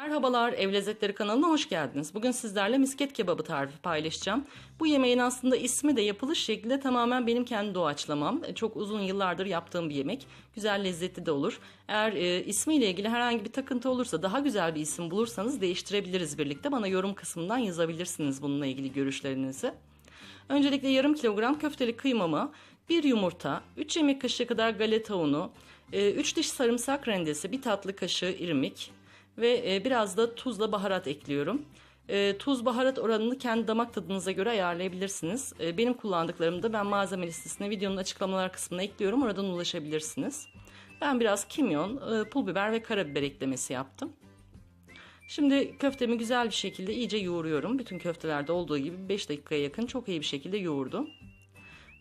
Merhabalar Ev Lezzetleri kanalına hoş geldiniz. Bugün sizlerle misket kebabı tarifi paylaşacağım. Bu yemeğin aslında ismi de yapılış şekli de tamamen benim kendi doğaçlamam. Çok uzun yıllardır yaptığım bir yemek. Güzel lezzetli de olur. Eğer e, ismiyle ilgili herhangi bir takıntı olursa daha güzel bir isim bulursanız değiştirebiliriz birlikte. Bana yorum kısmından yazabilirsiniz bununla ilgili görüşlerinizi. Öncelikle yarım kilogram köfteli kıymamı, bir yumurta, 3 yemek kaşığı kadar galeta unu, 3 diş sarımsak rendesi, bir tatlı kaşığı irmik ve e, biraz da tuzla baharat ekliyorum. E, Tuz baharat oranını kendi damak tadınıza göre ayarlayabilirsiniz. E, Benim kullandıklarımı da ben malzeme listesine videonun açıklamalar kısmına ekliyorum. Oradan ulaşabilirsiniz. Ben biraz kimyon, pul biber ve karabiber eklemesi yaptım. Şimdi köftemi güzel bir şekilde iyice yoğuruyorum. Bütün köftelerde olduğu gibi 5 dakikaya yakın çok iyi bir şekilde yoğurdum.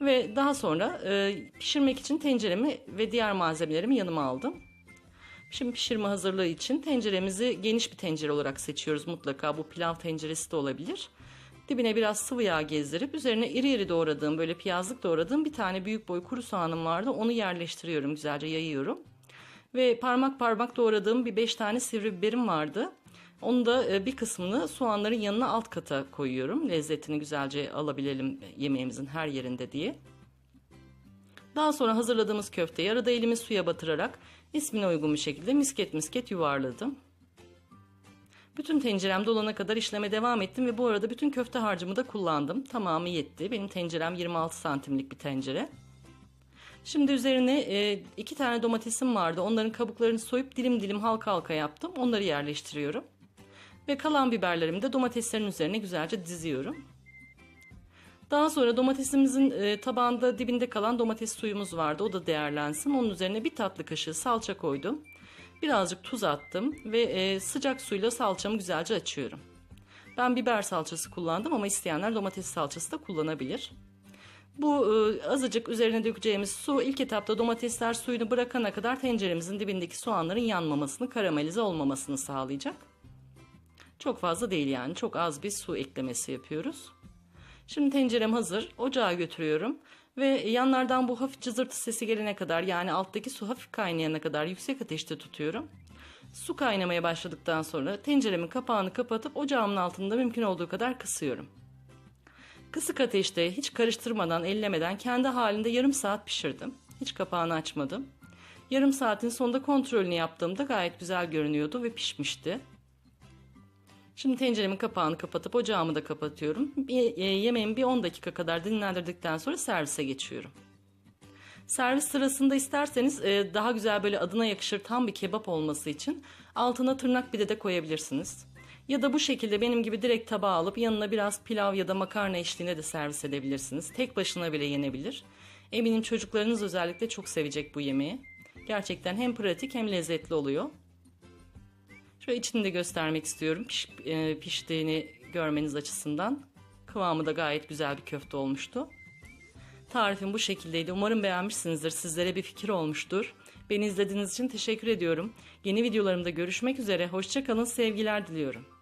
Ve daha sonra pişirmek için tenceremi ve diğer malzemelerimi yanıma aldım. Şimdi pişirme hazırlığı için tenceremizi geniş bir tencere olarak seçiyoruz mutlaka. Bu pilav tenceresi de olabilir. Dibine biraz sıvı yağ gezdirip üzerine iri iri doğradığım böyle piyazlık doğradığım bir tane büyük boy kuru soğanım vardı. Onu yerleştiriyorum güzelce yayıyorum. Ve parmak parmak doğradığım bir 5 tane sivri biberim vardı. Onu da e, bir kısmını soğanların yanına alt kata koyuyorum. Lezzetini güzelce alabilelim yemeğimizin her yerinde diye. Daha sonra hazırladığımız köfteyi arada elimi suya batırarak ismine uygun bir şekilde misket misket yuvarladım. Bütün tencerem dolana kadar işleme devam ettim ve bu arada bütün köfte harcımı da kullandım. Tamamı yetti. Benim tencerem 26 santimlik bir tencere. Şimdi üzerine e, iki tane domatesim vardı. Onların kabuklarını soyup dilim dilim halka halka yaptım. Onları yerleştiriyorum. Ve kalan biberlerimi de domateslerin üzerine güzelce diziyorum. Daha sonra domatesimizin e, tabağında dibinde kalan domates suyumuz vardı. O da değerlensin. Onun üzerine bir tatlı kaşığı salça koydum. Birazcık tuz attım ve e, sıcak suyla salçamı güzelce açıyorum. Ben biber salçası kullandım ama isteyenler domates salçası da kullanabilir. Bu e, azıcık üzerine dökeceğimiz su ilk etapta domatesler suyunu bırakana kadar tenceremizin dibindeki soğanların yanmamasını, karamelize olmamasını sağlayacak. Çok fazla değil yani çok az bir su eklemesi yapıyoruz. Şimdi tencerem hazır. Ocağa götürüyorum. Ve yanlardan bu hafif cızırtı sesi gelene kadar yani alttaki su hafif kaynayana kadar yüksek ateşte tutuyorum. Su kaynamaya başladıktan sonra tenceremin kapağını kapatıp ocağımın altında mümkün olduğu kadar kısıyorum. Kısık ateşte hiç karıştırmadan, ellemeden kendi halinde yarım saat pişirdim. Hiç kapağını açmadım. Yarım saatin sonunda kontrolünü yaptığımda gayet güzel görünüyordu ve pişmişti. Şimdi tenceremin kapağını kapatıp ocağımı da kapatıyorum. Bir, e, yemeğimi bir 10 dakika kadar dinlendirdikten sonra servise geçiyorum. Servis sırasında isterseniz e, daha güzel böyle adına yakışır tam bir kebap olması için altına tırnak pide de koyabilirsiniz. Ya da bu şekilde benim gibi direkt tabağa alıp yanına biraz pilav ya da makarna eşliğinde de servis edebilirsiniz. Tek başına bile yenebilir. Eminim çocuklarınız özellikle çok sevecek bu yemeği. Gerçekten hem pratik hem lezzetli oluyor. Şöyle içini de göstermek istiyorum Piş, e, piştiğini görmeniz açısından. Kıvamı da gayet güzel bir köfte olmuştu. Tarifim bu şekildeydi. Umarım beğenmişsinizdir. Sizlere bir fikir olmuştur. Beni izlediğiniz için teşekkür ediyorum. Yeni videolarımda görüşmek üzere. Hoşçakalın. Sevgiler diliyorum.